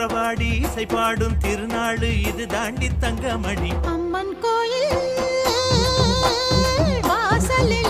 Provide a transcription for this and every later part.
மன்றவாடி இசை பாடும் திருநாள் இது தாண்டி தங்கமணி. அம்மன் கோயில் வாசலில்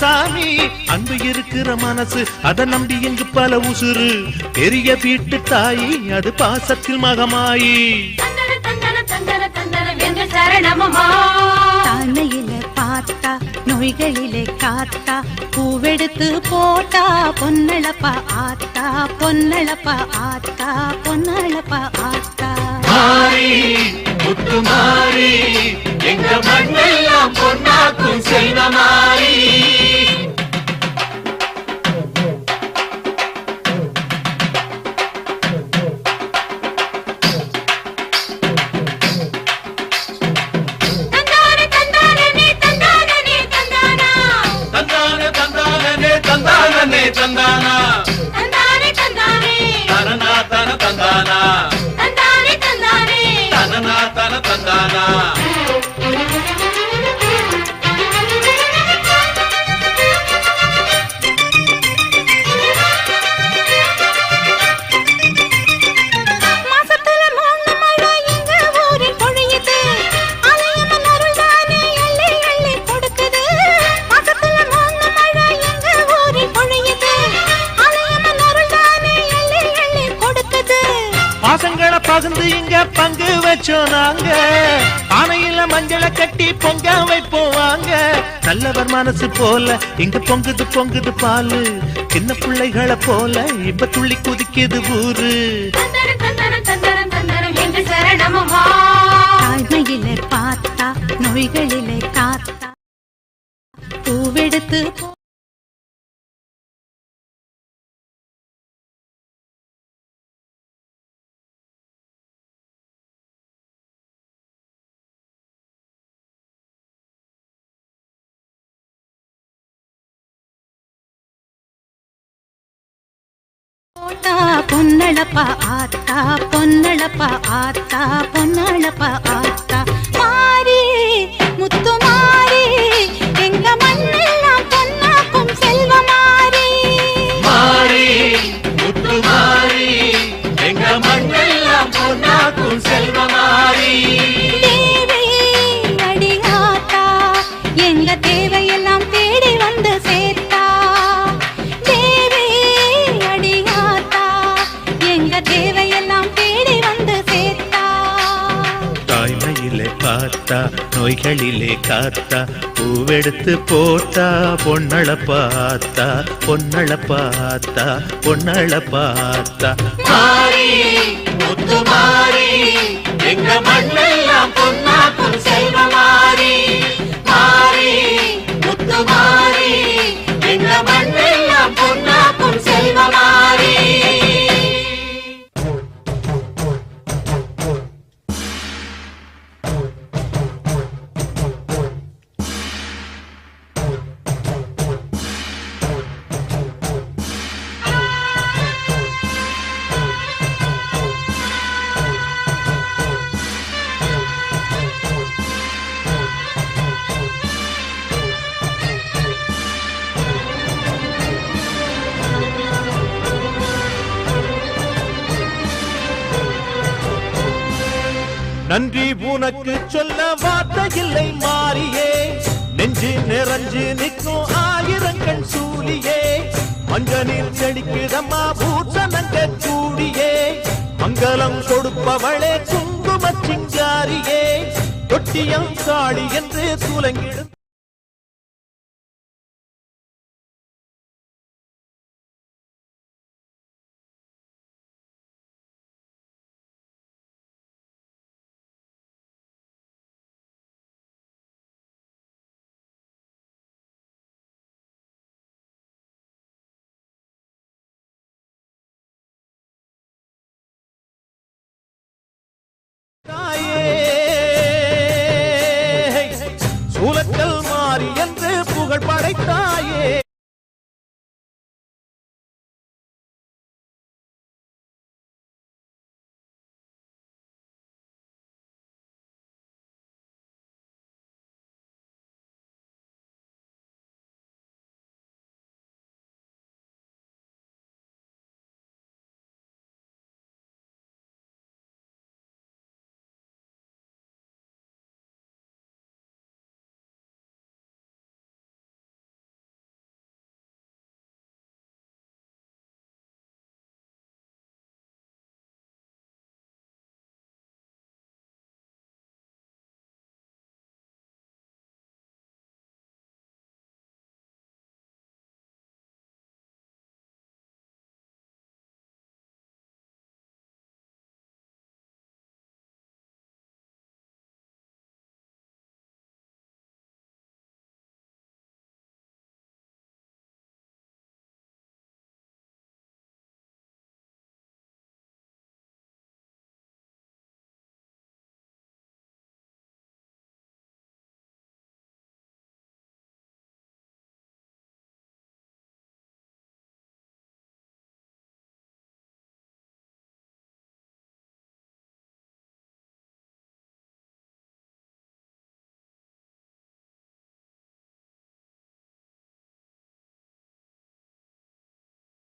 சாமி. அன்பு இருக்கிற மனசு அதை நம்பி இங்கு பல உசுறு. பெரிய வீட்டு தாயி அது பாசத்தில் மகமாயி. தாழ்மையில பார்த்தா நோய்களிலே காத்தா பூவெடுத்து போட்டா பொன்னளப்பா ஆத்தா பொன்னளப்பா ஆத்தா பொன்னளப்பா ஆத்தா. மாறி முத்து மாறி. மண்ணெல்லாம் பொன்னாக்கும் செய்த மாறி மனசு போல இங்க பொங்குது பொங்குது பாலு. சின்ன பிள்ளைகளை போல இப்ப துள்ளி குதிக்குது ஊரு. தாழ்மையிலே பார்த்தா நோய்களிலே காத்தா. பூவெடுத்து போ- போட்டா பொன்னளப்பா ஆத்தா பொன்னழப்பா ஆத்தா பொன்னழப்பா ஆத்தா. பார்த்தா நோய்களிலே காத்தா பூவெடுத்து போட்டா பொன்னள பார்த்தா பொன்னள பார்த்தா பொன்னள பார்த்தா. மாறி முத்து மாறி எங்க மண்ணெல்லாம் பொன்னாக்கும் செல்வ மாறி. மாறி முத்து மாறி எங்க மண்ணெல்லாம் பொன்னாக்கும் செல்வ மாறி. நன்றி உனக்கு சொல்ல வார்த்தை இல்லை மாறியே. நெஞ்சு நிறைஞ்சு நிற்கும் ஆயிரங்கள் சூழியே மஞ்சனில் செடிக்குதம்மா பூசணங்க கூடியே. மங்களம் கொடுப்பவளே குங்கும சிங்காரியே. தொட்டியம் காளி என்று துலங்கிடும் தாயே